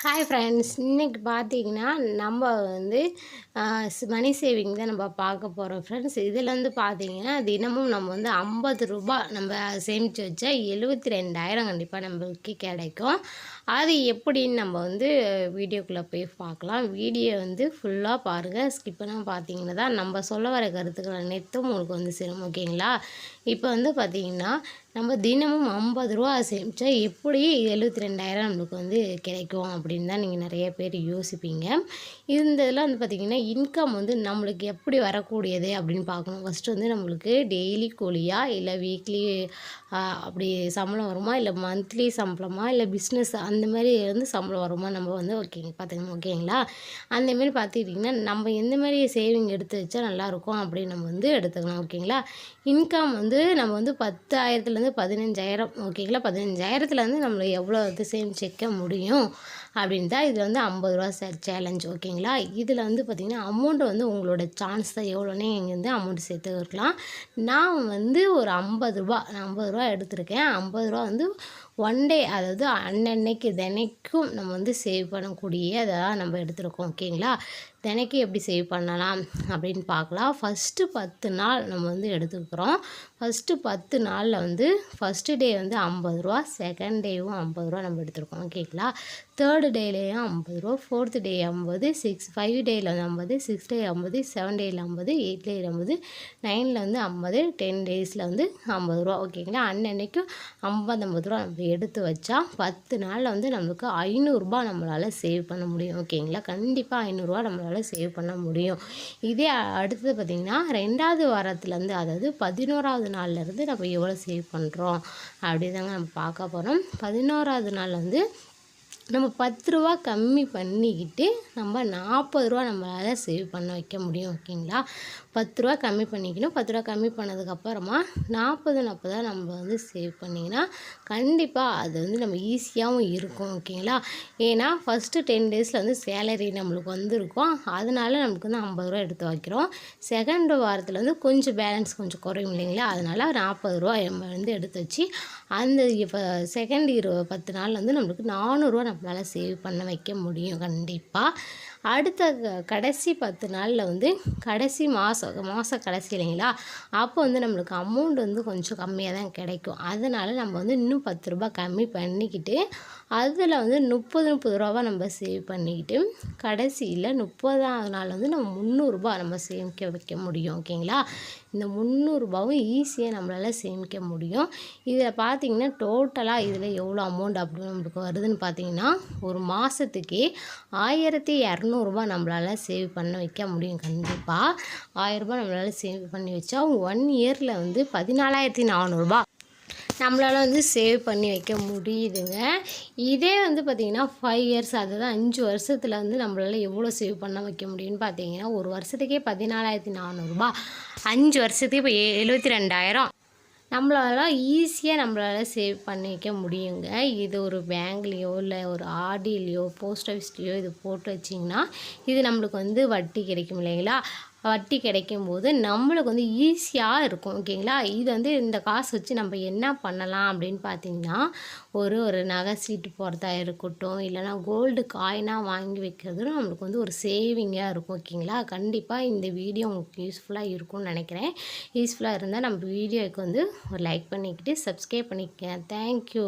Hi friends இன்றைக்கி பார்த்தீங்கன்னா நம்ம வந்து மணி சேவிங் தான் நம்ம பார்க்க போகிறோம் ஃப்ரெண்ட்ஸ் இதில் வந்து பார்த்தீங்கன்னா தினமும் நம்ம வந்து ஐம்பது ரூபா நம்ம சேமித்து வச்சா எழுபத்தி ரெண்டாயிரம் கண்டிப்பாக நம்மளுக்கு கிடைக்கும். அது எப்படின்னு நம்ம வந்து வீடியோக்குள்ளே போய் பார்க்கலாம். வீடியோ வந்து ஃபுல்லாக பாருங்கள் ஸ்கிப்பெல்லாம் பார்த்தீங்கன்னா தான் நம்ம சொல்ல வர கருத்துக்கள் அனைத்தும் உங்களுக்கு வந்து சிரமம் ஓகேங்களா இப்போ வந்து பார்த்திங்கன்னா நம்ம தினமும் ஐம்பது ரூபா சேமித்தா எப்படி எழுபத்தி ரெண்டாயிரம் நம்மளுக்கு வந்து கிடைக்கும் அப்படின்னு தான் நீங்கள் நிறைய பேர் யோசிப்பீங்க. இந்த வந்து பார்த்திங்கன்னா இன்கம் வந்து நம்மளுக்கு எப்படி வரக்கூடியது அப்படின்னு பார்க்கணும். ஃபஸ்ட்டு வந்து நம்மளுக்கு டெய்லி கூலியா இல்லை வீக்லி அப்படி சம்பளம் வருமா? இல்லை மந்த்லி சம்பளமா? இல்லை பிஸ்னஸ் அந்த மாதிரி வந்து சம்பளம் வருமா? நம்ம வந்து ஓகேங்க பார்த்துக்கணும் ஓகேங்களா அந்தமாரி பார்த்துக்கிட்டிங்கன்னா நம்ம எந்த மாதிரி சேவிங் எடுத்து வச்சா நல்லாயிருக்கும் அப்படின்னு நம்ம வந்து எடுத்துக்கலாம் ஓகேங்களா இன்கம் வந்து நம்ம வந்து பத்தாயிரத்துலேருந்து பதினஞ்சாயிரம் ஓகேங்களா பதினஞ்சாயிரத்துலேருந்து நம்மளை எவ்வளோ வந்து சேமிச்சு வைக்க முடியும்? அப்படின்னு தான் இதில் வந்து ஐம்பது ரூபா சே சேலஞ்ச் ஓகேங்களா இதில் வந்து பார்த்திங்கன்னா அமௌண்ட் வந்து உங்களோட சான்ஸ் தான். எவ்வளோனே இங்கே வந்து அமௌண்ட் சேர்த்து இருக்கலாம். நான் வந்து ஒரு ஐம்பது ரூபா நான் ஐம்பது ரூபா எடுத்திருக்கேன். ஐம்பது ரூபா வந்து ஒன் டே அதாவது அன்னன்னைக்கு தினைக்கும் நம்ம வந்து சேவ் பண்ணக்கூடிய அதாக நம்ம எடுத்துருக்கோம் ஓகேங்களா தினைக்கு எப்படி சேவ் பண்ணலாம் அப்படின்னு பார்க்கலாம். ஃபஸ்ட்டு பத்து நாள் நம்ம வந்து எடுத்துக்கிறோம். ஃபஸ்ட்டு பத்து நாளில் வந்து ஃபஸ்ட்டு டே வந்து ஐம்பது ரூபா செகண்ட் டேவும் ஐம்பது ரூபா நம்ம எடுத்துருக்கோம் ஓகேங்களா தேர்டு டேலேயும் ஐம்பது ரூபா ஃபோர்த்து டே ஐம்பது சிக்ஸ் ஃபைவ் டேயில் வந்து ஐம்பது சிக்ஸ் டே ஐம்பது செவன் டேயில் ஐம்பது எயிட் டேயில் ஐம்பது நைனில் வந்து ஐம்பது டென் டேஸில் வந்து ஐம்பது ரூபா ஓகேங்களா அன்னன்னைக்கும் ஐம்பது ஐம்பது ரூபா நம்ம எடுத்து வச்சா பத்து நாளில் வந்து நம்மளுக்கு ஐநூறுரூபா நம்மளால் சேவ் பண்ண முடியும். ஓகேங்களா கண்டிப்பாக ஐநூறுரூவா நம்மளால் சேவ் பண்ண முடியும். இதே அடுத்தது பார்த்திங்கன்னா ரெண்டாவது வாரத்துலேருந்து அதாவது பதினோராவது நாள்லேருந்து நம்ம எவ்வளோ சேவ் பண்ணுறோம் அப்படி தாங்க நம்ம பார்க்க போகிறோம் பதினோராவது நாள் வந்து நம்ம பத்து ரூபா கம்மி பண்ணிக்கிட்டு நம்ம நாற்பது ரூபா நம்மளால் சேவ் பண்ண வைக்க முடியும். ஓகேங்களா பத்து ரூபா கம்மி பண்ணிக்கணும். பத்து ரூபா கம்மி பண்ணதுக்கப்புறமா நாற்பது நாற்பதாக நம்ம வந்து சேவ் பண்ணிங்கன்னா கண்டிப்பாக அது வந்து நம்ம ஈஸியாகவும் இருக்கும் ஓகேங்களா ஏன்னா ஃபஸ்ட்டு டென் டேஸில் வந்து சேலரி நம்மளுக்கு வந்திருக்கும். அதனால நமக்கு வந்து ஐம்பது ரூபா எடுத்து வைக்கிறோம். செகண்ட் வாரத்தில் வந்து கொஞ்சம் பேலன்ஸ் கொஞ்சம் குறையும் இல்லைங்களா? அதனால் நாற்பது ரூபா நம்ம வந்து எடுத்து வச்சு அந்த இப்போ செகண்ட் இயர் பத்து நாள் வந்து நம்மளுக்கு நானூறுரூவா நம்மளால் சேவ் பண்ண வைக்க முடியும் கண்டிப்பாக அடுத்த கடைசி பத்து நாளில் வந்து கடைசி மாதம் மாத கடைசி இல்லைங்களா? அப்போ வந்து நம்மளுக்கு அமௌண்ட் வந்து கொஞ்சம் கம்மியாக தான் கிடைக்கும். அதனால் நம்ம வந்து இன்னும் பத்து ரூபா கம்மி பண்ணிக்கிட்டு அதில் வந்து முப்பது முப்பது ரூபா நம்ம சேவ் பண்ணிக்கிட்டு கடைசியில் முப்பதாவது நாள் வந்து நம்ம முந்நூறுரூபா நம்ம சேமிக்க வைக்க முடியும் ஓகேங்களா இந்த முந்நூறுரூபாவும் ஈஸியாக நம்மளால் சேமிக்க முடியும். இதில் பார்த்திங்கன்னா டோட்டலாக இதில் எவ்வளோ அமௌண்ட் அப்படின்னு நம்மளுக்கு வருதுன்னு பார்த்தீங்கன்னா ஒரு மாதத்துக்கே ஆயிரத்தி இரநூறுபா நம்மளால் சேவ் பண்ண வைக்க முடியும் கண்டிப்பாக ஆயிரரூபா நம்மளால் சேவ் பண்ணி வச்சா ஒன் இயரில் வந்து பதினாலாயிரத்தி நானூறுரூபா நம்மளால் வந்து சேவ் பண்ணி வைக்க முடியுதுங்க. இதே வந்து பார்த்திங்கன்னா ஃபைவ் இயர்ஸ் அதுதான் அஞ்சு வருஷத்தில் வந்து நம்மளால் எவ்வளோ சேவ் பண்ண வைக்க முடியும்னு பார்த்தீங்கன்னா ஒரு வருஷத்துக்கே பதினாலாயிரத்தி நானூறுரூபா அஞ்சு வருஷத்துக்கு இப்போ எழுபத்தி ரெண்டாயிரம். நம்மளால் ஈஸியாக நம்மளால் சேவ் பண்ணி வைக்க முடியுங்க. இது ஒரு பேங்க்லேயோ இல்லை ஒரு ஆர்டிலேயோ போஸ்ட் ஆஃபீஸ்லேயோ இது போட்டு வச்சிங்கன்னா இது நம்மளுக்கு வந்து வட்டி கிடைக்கும் இல்லைங்களா? வட்டி கிடைக்கும் போது நம்மளுக்கு வந்து ஈஸியாக இருக்கும் ஓகேங்களா இது வந்து இந்த காசு வச்சு நம்ம என்ன பண்ணலாம் அப்படின்னு பார்த்தீங்கன்னா ஒரு ஒரு நகை சீட்டு போகிறதா இருக்கட்டும் இல்லைனா கோல்டு காயினாக வாங்கி வைக்கிறதும் நம்மளுக்கு வந்து ஒரு சேவிங்காக இருக்கும் ஓகேங்களா கண்டிப்பாக இந்த வீடியோ உங்களுக்கு யூஸ்ஃபுல்லாக இருக்கும்னு நினைக்கிறேன். யூஸ்ஃபுல்லாக இருந்தால் நம்ம வீடியோவுக்கு வந்து ஒரு லைக் பண்ணிக்கிட்டு சப்ஸ்கிரைப் பண்ணிக்கங்க. தேங்க்யூ